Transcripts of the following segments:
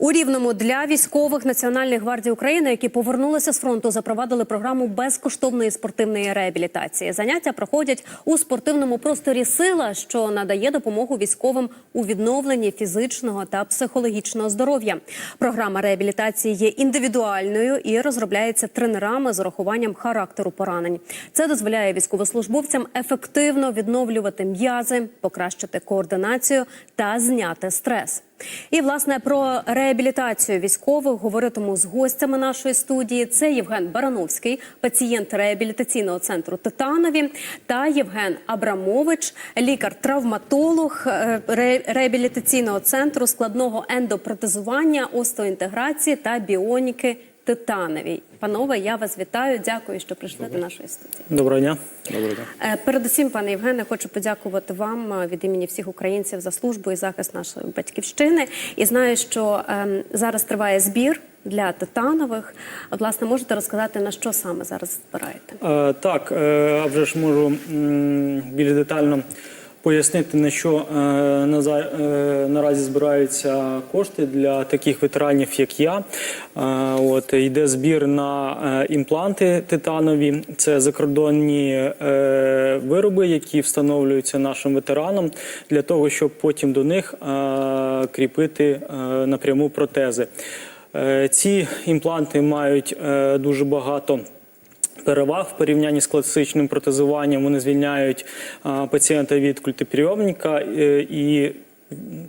У рівному для військових Національної гвардії України, які повернулися з фронту, запровадили програму безкоштовної спортивної реабілітації. Заняття проходять у спортивному просторі Сила, що надає допомогу військовим у відновленні фізичного та психологічного здоров'я. Програма реабілітації є індивідуальною і розробляється тренерами з урахуванням характеру поранень. Це дозволяє військовослужбовцям ефективно відновлювати м'язи, покращити координацію та зняти стрес. І власне про реабілітацію військових говоритиму з гостями нашої студії. Це Євген Барановський, пацієнт реабілітаційного центру Титанові, та Євген Абрамович, лікар-травматолог е, реабілітаційного центру складного ендопротезування, остеоінтеграції та біоніки Титановій. Панове, я вас вітаю. Дякую, що прийшли до нашої студії. Доброго дня. Доброго дня. Е, Передусім, пане Євгене, хочу подякувати вам е, від імені всіх українців за службу і захист нашої батьківщини. І знаю, що ем, зараз триває збір для титанових. Власне, можете розказати на що саме зараз збираєте? Е, так, е, вже ж можу м, більш детально пояснити, на що е, е, наразі збираються кошти для таких ветеранів, як я. Е, от, йде збір на імпланти титанові. Це закордонні вироби, які встановлюються нашим ветеранам для того, щоб потім до них кріпити напряму протези. Ці імпланти мають дуже багато переваг в порівнянні з класичним протезуванням. Вони звільняють пацієнта від культиприйомника е, і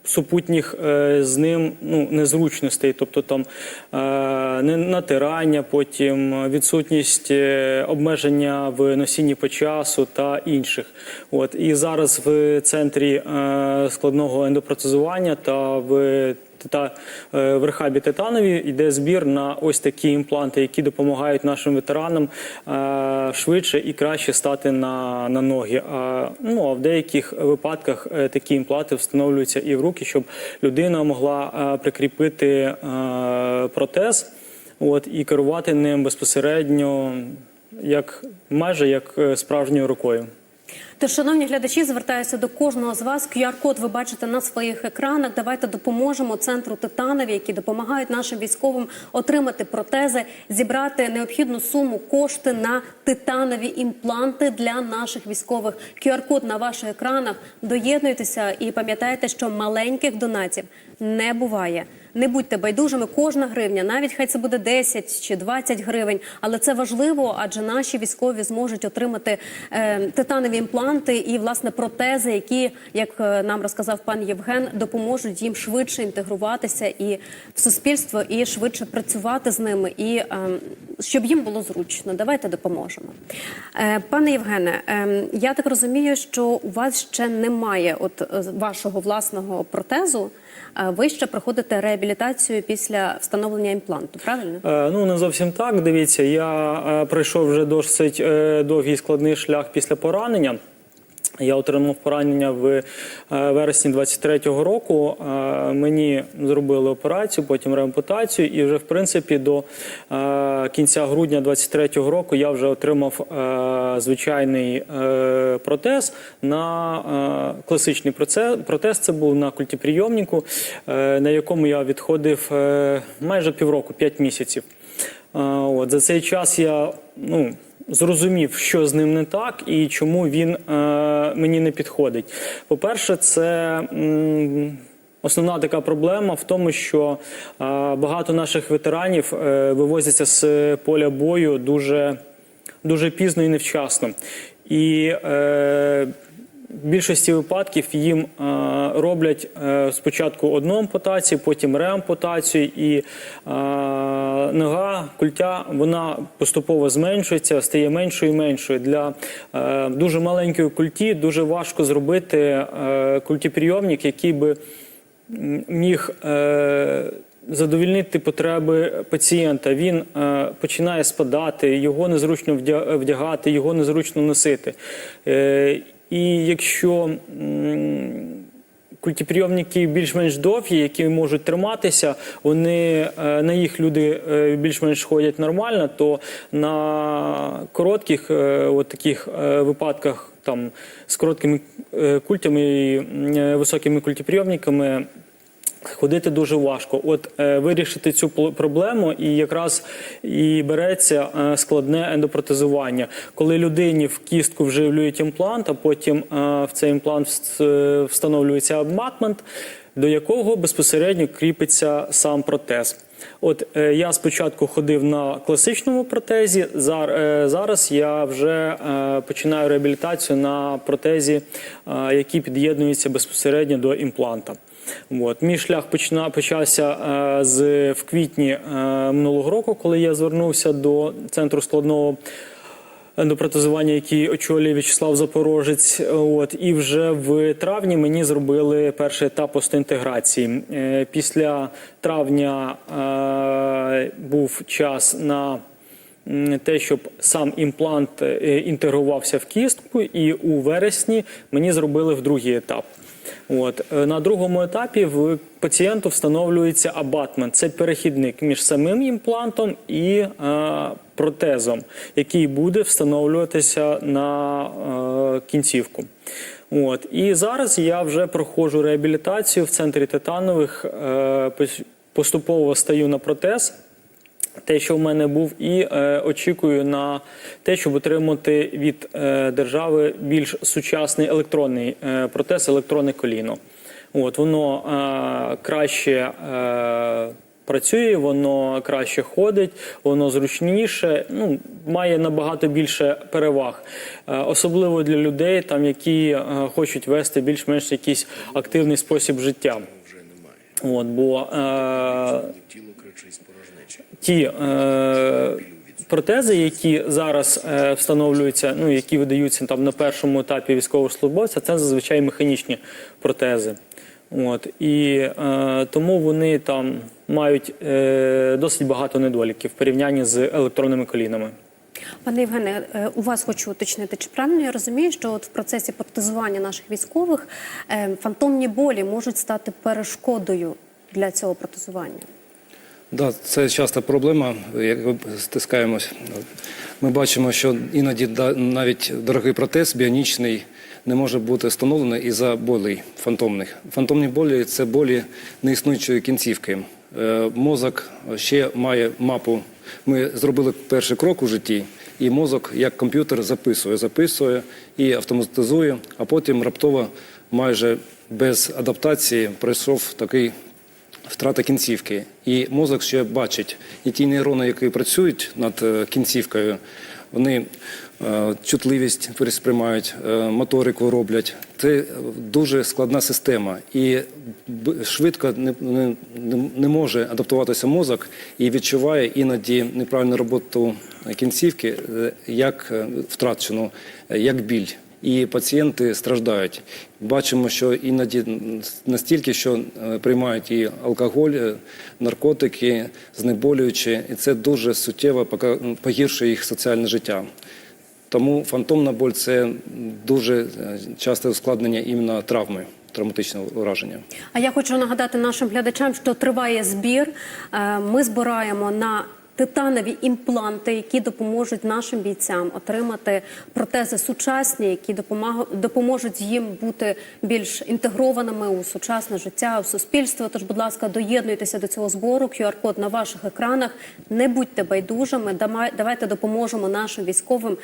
супутніх е, з ним ну, незручностей, тобто там е, не- натирання, потім відсутність обмеження в носінні по часу та інших. От і зараз в центрі складного ендопротезування та в та е, в рехабі Титанові йде збір на ось такі імпланти, які допомагають нашим ветеранам е, швидше і краще стати на, на ноги. А, ну, а в деяких випадках е, такі імпланти встановлюються і в руки, щоб людина могла прикріпити протез от, і керувати ним безпосередньо, як майже як справжньою рукою. Тож, шановні глядачі, звертаюся до кожного з вас. QR-код ви бачите на своїх екранах. Давайте допоможемо центру Титанові, які допомагають нашим військовим отримати протези, зібрати необхідну суму кошти на титанові імпланти для наших військових. QR-код на ваших екранах. Доєднуйтеся і пам'ятайте, що маленьких донатів не буває. Не будьте байдужими, кожна гривня, навіть хай це буде 10 чи 20 гривень, але це важливо, адже наші військові зможуть отримати е, титанові імпланти і власне протези, які, як е, нам розказав пан Євген, допоможуть їм швидше інтегруватися і в суспільство, і швидше працювати з ними, і е, щоб їм було зручно. Давайте допоможемо. Е, пане Євгене, е, я так розумію, що у вас ще немає от е, вашого власного протезу. Ви ще проходите реабілітацію після встановлення імпланту, правильно? Е, Ну, не зовсім так. Дивіться, я е, пройшов вже досить е, довгий складний шлях після поранення. Я отримав поранення в е, вересні 23-го року. Е, Мені зробили операцію, потім реампутацію, і вже в принципі до е, кінця грудня 23-го року я вже отримав звичайний протез на класичний протез. Це був на культиприйомнику, е, на якому я відходив майже півроку, 5 місяців. От за цей час я ну. Зрозумів, що з ним не так і чому він е, мені не підходить. По-перше, це основна така проблема в тому, що е, багато наших ветеранів е, вивозяться з поля бою дуже, дуже пізно і невчасно. І е, в більшості випадків їм е, роблять е, спочатку одну ампутацію, потім реампутацію, і е, нога, культя, вона поступово зменшується, стає меншою і меншою. Для дуже маленької культі дуже важко зробити культіприйомник, який би міг. Задовільнити потреби пацієнта, він е, починає спадати, його незручно вдягати, його незручно носити. Е, і якщо культіприйомники більш-менш довгі, які можуть триматися, вони е, на їх люди е, більш-менш ходять нормально, то на коротких е, от таких випадках там з короткими культями і високими культиприйомниками Ходити дуже важко. От е, вирішити цю проблему, і якраз і береться е, складне ендопротезування, коли людині в кістку вживлюють імплант, а потім е, в цей імплант е, встановлюється абматмент, до якого безпосередньо кріпиться сам протез. От е, я спочатку ходив на класичному протезі. зар- е, зараз я вже е, починаю реабілітацію на протезі, е, який під'єднується безпосередньо до імпланта. От. Мій шлях почина, почався е, з в квітні е, минулого року, коли я звернувся до центру складного ендопротезування, який очолює В'ячеслав Запорожець. От і вже в травні мені зробили перший етап остеінтеграції. Е, Після травня е, був час на те, щоб сам імплант е, інтегрувався в кістку, і у вересні мені зробили в другий етап. От е, на другому етапі в пацієнту встановлюється абатмент. Це перехідник між самим імплантом і е, протезом, який буде встановлюватися на е, кінцівку. От і зараз я вже проходжу реабілітацію в центрі титанових. Е, поступово стаю на протез те, що в мене був, і е, очікую на те, щоб отримати від е, держави більш сучасний електронний е, протез, електронне коліно. От воно е, краще. Е, Працює, воно краще ходить, воно зручніше, ну має набагато більше переваг, Е, особливо для людей, там які е, хочуть вести більш-менш якийсь активний спосіб життя. От бо е. Ті е, протези, які зараз е, встановлюються, ну які видаються там на першому етапі військовослужбовця, це зазвичай механічні протези. От і е, тому вони там мають е, досить багато недоліків в порівнянні з електронними колінами. Пане Євгене, е, у вас хочу уточнити, чи правильно я розумію, що от в процесі протезування наших військових е, фантомні болі можуть стати перешкодою для цього протезування? Да, це часта проблема, як ми стискаємось. Ми бачимо, що іноді навіть дорогий протез біонічний не може бути встановлений із-за болей фантомних. Фантомні болі це болі неіснуючої кінцівки. Е, Мозок ще має мапу. Ми зробили перший крок у житті, і мозок, як комп'ютер, записує, записує і автоматизує, а потім раптово, майже без адаптації, пройшов такий втрата кінцівки. І мозок ще бачить. І ті нейрони, які працюють над е, кінцівкою, вони е, чутливість пересприймають, е, моторику роблять. Це дуже складна система. І швидко не, не, не- може адаптуватися мозок і відчуває іноді неправильну роботу кінцівки як втрачену, як біль. І пацієнти страждають. Бачимо, що іноді настільки, що е, приймають і алкоголь, е, наркотики, знеболюючі, і це дуже суттєво погіршує їх соціальне життя. Тому фантомна боль це дуже е, часте ускладнення іменно травми, травматичного ураження. А я хочу нагадати нашим глядачам, що триває збір. Ми збираємо на титанові імпланти, які допоможуть нашим бійцям отримати протези сучасні, які допоможуть їм бути більш інтегрованими у сучасне життя, у суспільство. Тож, будь ласка, доєднуйтеся до цього збору. QR-код на ваших екранах. Не будьте байдужими. Давайте допоможемо нашим військовим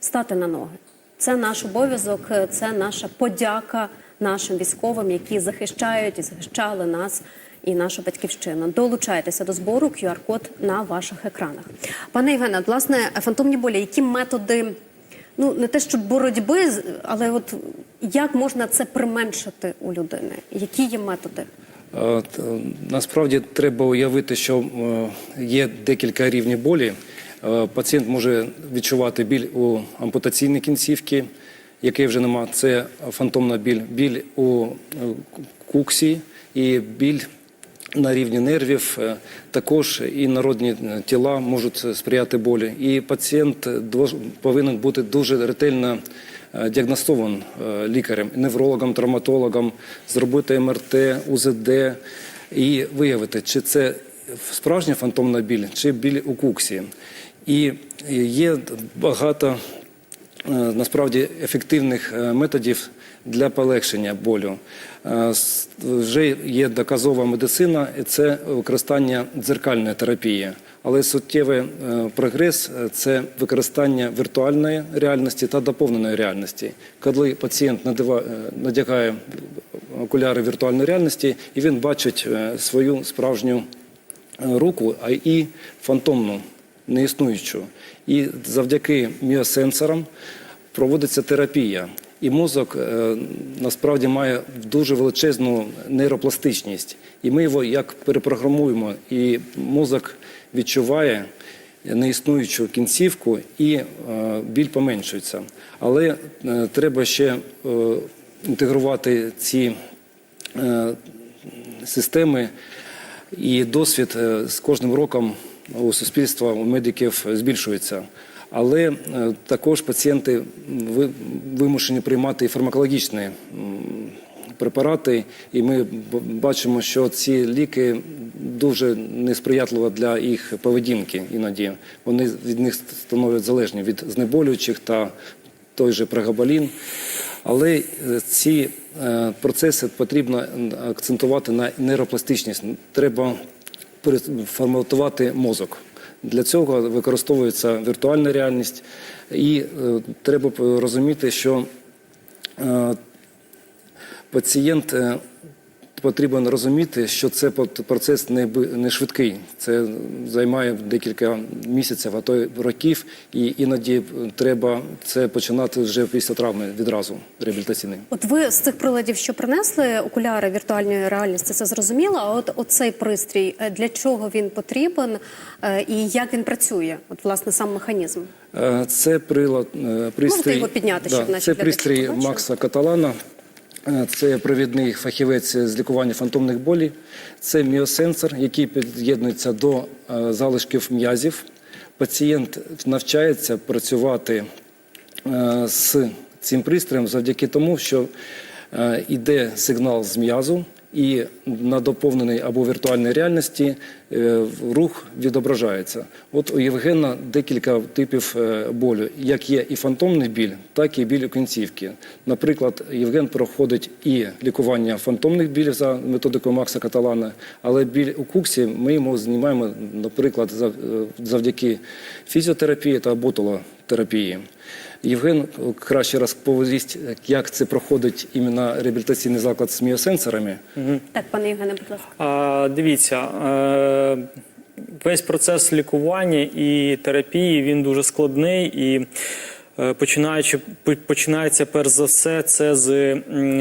стати на ноги. Це наш обов'язок, це наша подяка нашим військовим, які захищають і захищали нас і нашу батьківщину. Долучайтеся до збору QR-код на ваших екранах. Пане Євгене, власне, фантомні болі, які методи, ну не те, що боротьби, але от як можна це применшити у людини? Які є методи? Е, Насправді треба уявити, що е, є декілька рівнів болі. Е, Пацієнт може відчувати біль у ампутаційній кінцівці, якої вже нема. Це фантомна біль, біль у е, куксі і біль на рівні нервів. Е, Також і народні е, тіла можуть сприяти болі. І пацієнт повинен бути дуже ретельно е, діагностований е, лікарем, неврологом, травматологом, зробити МРТ, УЗД і виявити, чи це справжня фантомна біль, чи біль у куксі. І є багато е, насправді ефективних е, методів для полегшення болю. Е, Вже є доказова медицина, і це використання дзеркальної терапії. Але суттєвий е, прогрес це використання віртуальної реальності та доповненої реальності. Коли пацієнт е, надягає окуляри віртуальної реальності, і він бачить свою справжню руку, а і фантомну, неіснуючу. І завдяки міосенсорам проводиться терапія. І мозок е, насправді має дуже величезну нейропластичність. І ми його як перепрограмуємо, і мозок відчуває неіснуючу кінцівку, і е, біль поменшується. Але е, треба ще інтегрувати ці системи і досвід з кожним роком у суспільства, у медиків збільшується. Але е, також пацієнти ви- вимушені приймати фармакологічні препарати, і ми бачимо, що ці ліки дуже несприятливо для їх поведінки іноді. Вони від них становлять залежні від знеболюючих та той же прегабалін. Але е, ці е, процеси потрібно акцентувати на нейропластичність. Треба переформатувати мозок. Для цього використовується віртуальна реальність, і е, треба розуміти, що е, пацієнт потрібен розуміти, що це процес не, не швидкий. Це займає декілька місяців, а то й років, і іноді треба це починати вже після травми відразу реабілітаційний. От ви з цих приладів, що принесли окуляри віртуальної реальності, це зрозуміло. А от оцей пристрій е, для чого він потрібен е, і як він працює? От власне сам механізм. Е, Це прилад, пристрій, його підняти, щоб наші це пристрій? Макса Каталана. Е, Це провідний фахівець з лікування фантомних болів. Це міосенсор, який під'єднується до е, залишків м'язів. Пацієнт навчається працювати е, з цим пристроєм завдяки тому, що йде сигнал з м'язу, і на доповненій або віртуальній реальності е, рух відображається. От у Євгена декілька типів е, болю, як є і фантомний біль, так і біль у кінцівки. Наприклад, Євген проходить і лікування фантомних білів за методикою Макса Каталана, але біль у куксі ми йому знімаємо, наприклад, е, завдяки фізіотерапії та ботулотерапії. Євген краще розповість, як це проходить іменно реабілітаційний заклад з міосенсорами. Так, пане Євгене, будь ласка. А, дивіться, е, весь процес лікування і терапії він дуже складний і. е, Починаючи починається перш за все це з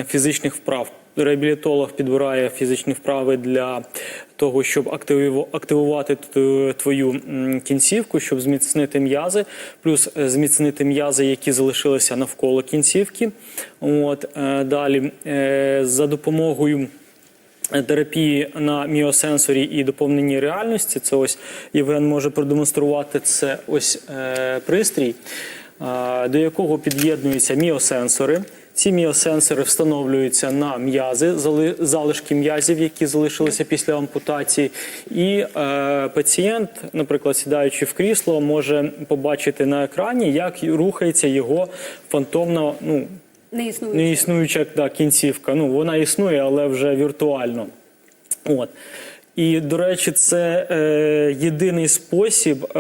фізичних вправ. Реабілітолог підбирає фізичні вправи для того, щоб активувати твою кінцівку, щоб зміцнити м'язи, плюс е, зміцнити м'язи, які залишилися навколо кінцівки. От е, далі е, за допомогою терапії на міосенсорі і доповненій реальності. Це ось Євген може продемонструвати це ось пристрій, до якого під'єднуються міосенсори. Ці міосенсори встановлюються на м'язи, залишки м'язів, які залишилися після ампутації. І е, пацієнт, наприклад, сідаючи в крісло, може побачити на екрані, як рухається його фантомна, ну, Не існує. да, кінцівка. Ну, вона існує, але вже віртуально. От. І, до речі, це е, єдиний спосіб е,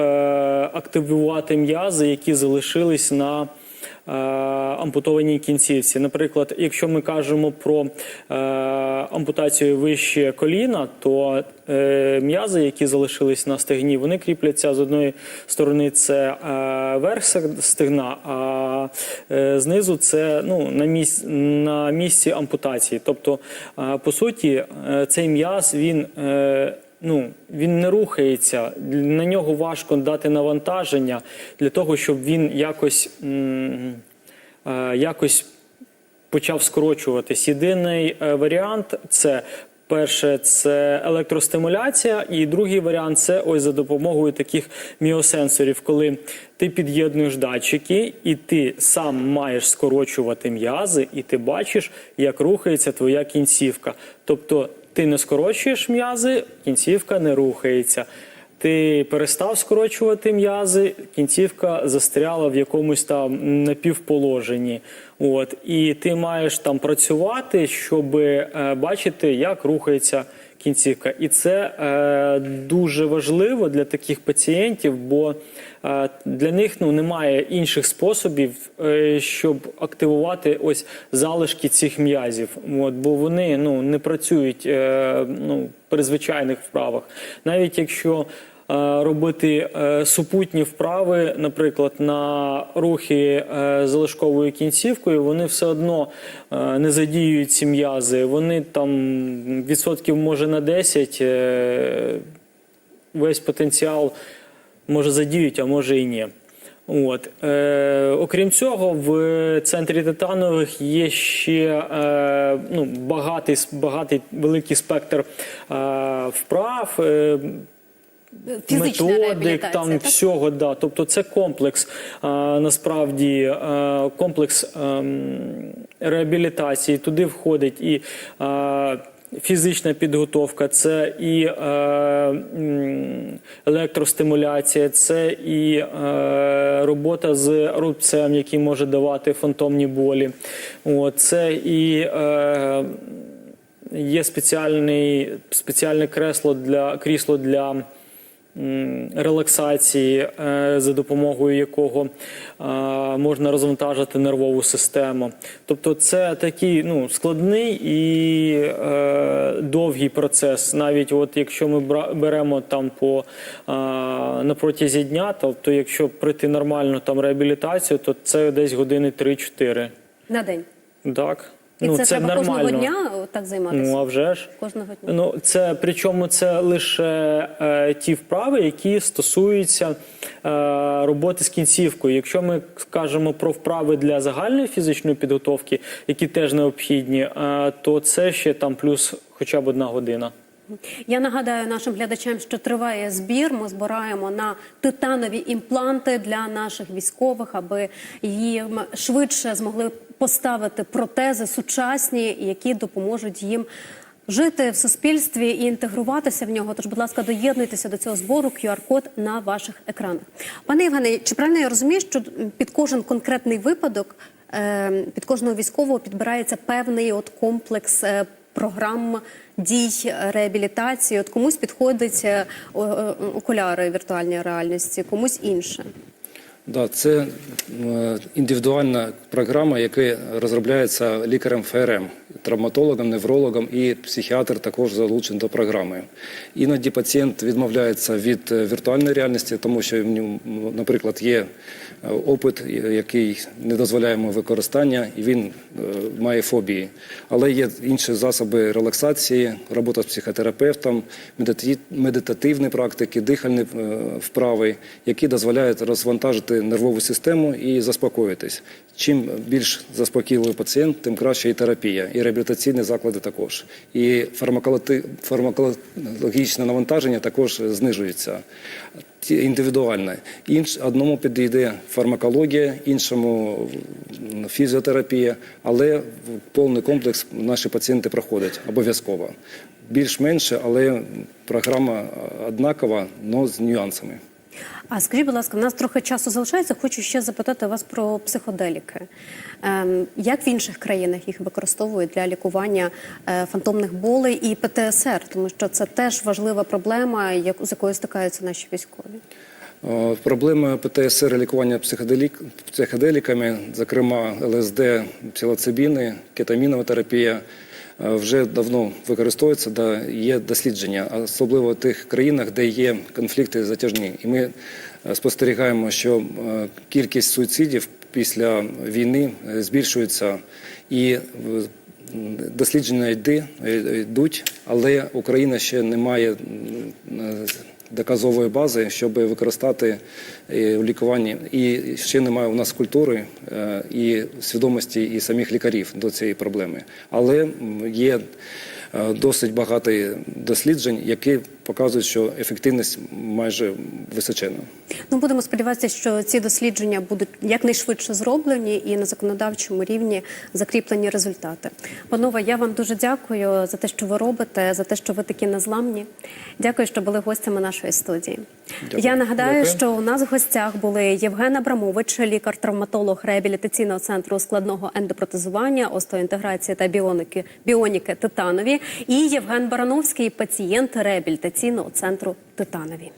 активувати м'язи, які залишились на ампутованій кінцівці. Наприклад, якщо ми кажемо про е, ампутацію вище коліна, то е, м'язи, які залишились на стегні, вони кріпляться з одної сторони це е, верх стегна, а е, знизу це ну, на, місці, на місці ампутації. Тобто, е, по суті, е, цей м'яз він. Ну, він не рухається, на нього важко дати навантаження для того, щоб він якось, е, якось почав скорочуватись. Єдиний е, варіант це. Перше, це електростимуляція, і другий варіант це ось за допомогою таких міосенсорів, коли ти під'єднуєш датчики, і ти сам маєш скорочувати м'язи, і ти бачиш, як рухається твоя кінцівка. Тобто ти не скорочуєш м'язи, кінцівка не рухається. ти перестав скорочувати м'язи, кінцівка застряла в якомусь там напівположенні. От, і ти маєш там працювати, щоб е, бачити, як рухається кінцівка. І це е, дуже важливо для таких пацієнтів, бо е, для них ну, немає інших способів, е, щоб активувати ось залишки цих м'язів. От, бо вони ну, не працюють е, ну, при звичайних вправах. Навіть якщо робити е, супутні вправи, наприклад, на рухи е, залишковою кінцівкою, вони все одно е, не задіюють ці м'язи. Вони там відсотків може на 10 е, весь потенціал може задіють, а може і ні. От. Е, окрім цього, в центрі титанових є ще е, ну, багатий, багатий великий спектр е, вправ. Е, Фізична методик, там так? всього, да. Тобто це комплекс а, насправді е, комплекс ем, реабілітації. Туди входить і е, фізична підготовка, це і е, електростимуляція, це і е, робота з рубцем, який може давати фантомні болі. От, це і е, є спеціальний, спеціальне кресло для крісло для релаксації, е, за допомогою якого е, можна розвантажити нервову систему. Тобто, це такий ну, складний і е, довгий процес. Навіть от якщо ми беремо там по на протязі дня, тобто, якщо пройти нормальну там реабілітацію, то це десь години 3-4. На день. Так. І ну, це, треба нормально. кожного дня так займатися? Ну, а вже ж. Кожного дня. Ну, це причому це лише е, ті вправи, які стосуються е, роботи з кінцівкою. Якщо ми скажемо про вправи для загальної фізичної підготовки, які теж необхідні, е, то це ще там плюс хоча б одна година. Я нагадаю нашим глядачам, що триває збір. Ми збираємо на титанові імпланти для наших військових, аби їм швидше змогли поставити протези сучасні, які допоможуть їм. Жити в суспільстві і інтегруватися в нього. Тож, будь ласка, доєднуйтеся до цього збору QR-код на ваших екранах. Пане Євгене, чи правильно я розумію, що під кожен конкретний випадок, е, під кожного військового підбирається певний от комплекс е, програм дій реабілітації. От комусь підходить е, окуляри віртуальної реальності, комусь інше. Да, це е, індивідуальна програма, яка розробляється лікарем ФРМ, травматологом, неврологом і психіатр також залучений до програми. Іноді пацієнт відмовляється від е, віртуальної реальності, тому що наприклад, є опит, який не дозволяє йому використання, і він е, має фобії. Але є інші засоби релаксації, робота з психотерапевтом, медитативні практики, дихальні е, вправи, які дозволяють розвантажити нервову систему і заспокоїтись. Чим більш заспокійливий пацієнт, тим краще і терапія, і реабілітаційні заклади також. І фармакологічне навантаження також знижується. Індивідуальне. Інш, одному підійде фармакологія, іншому фізіотерапія, але повний комплекс наші пацієнти проходять обов'язково. Більш-менше, але програма однакова, але з нюансами. А скажіть, будь ласка, в нас трохи часу залишається. Хочу ще запитати вас про психоделіки. Ем, як в інших країнах їх використовують для лікування е, фантомних болей і ПТСР, тому що це теж важлива проблема, з якою стикаються наші військові. Проблеми ПТСР лікування психоделік, психоделіками, зокрема ЛСД, псилоцибіни, кетамінова терапія, вже давно використовується, да, є дослідження, особливо в тих країнах, де є конфлікти затяжні. І ми е, спостерігаємо, що е, кількість суїцидів після війни е, збільшується і е, дослідження йди- е, йдуть, але Україна ще не має е, доказової бази, щоб використати в лікуванні. І ще немає у нас культури е, і свідомості і самих лікарів до цієї проблеми. Але є е, досить багато досліджень, які показують, що ефективність майже височена. Ну будемо сподіватися, що ці дослідження будуть якнайшвидше зроблені і на законодавчому рівні закріплені результати. Панове, я вам дуже дякую за те, що ви робите, за те, що ви такі незламні. Дякую, що були гостями нашої студії. Дякую. Я нагадаю, Дякую. що у нас в гостях були Євген Абрамович, лікар-травматолог реабілітаційного центру складного ендопротезування, остеоінтеграції та біоники, біоніки Титанові, і Євген Барановський, пацієнт реабілітаційного центру Титанові.